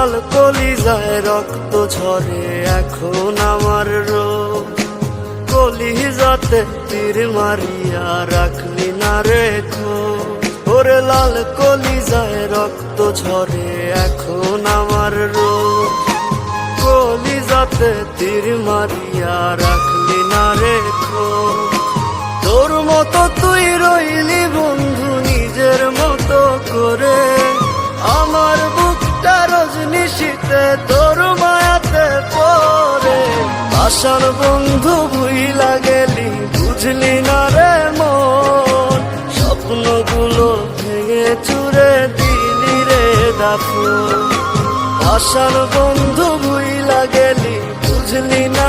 কলিজায় রক্ত ঝরে, এখন আমার রোগ। কলিজাতে তীর মারিয়া রাখলি না রেখো ওরে লাল কলি কলিজায় রক্ত ঝরে, এখন আমার রোগ। কলিজাতে তীর মারিয়া রাখলি না রেখো তোর মতো তুই রইলি বন্ধু নিজের মতো করে। আমার শীতে তোর মায়াতে পরে আশার বন্ধু ভুইলা গেলি বুঝলি না রে মন। স্বপ্নগুলো ভেঙে চুরে দিলি রে দাফু আশার বন্ধু ভুইলা গেলি বুঝলি না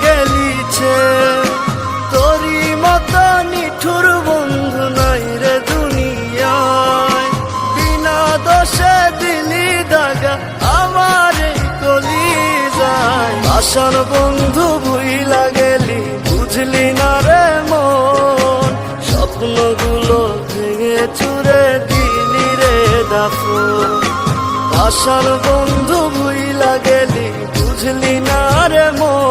বিনা দিলি দাগা, আমার কলি যায় আসার বন্ধু ভুইলা গেলি, বুঝলি না রে মন। স্বপ্নগুলো ভেঙে চুরে দিলি রে দাফু আসার বন্ধু ভুইলা গেলি, বুঝলি না রে মন।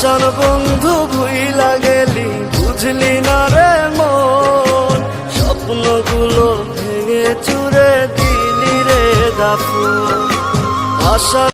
আসান বন্ধু ভুইলা গেলি বুঝলি না রে মন। স্বপ্নগুলো ভেঙে চুরে দিলি রে দাফু আশা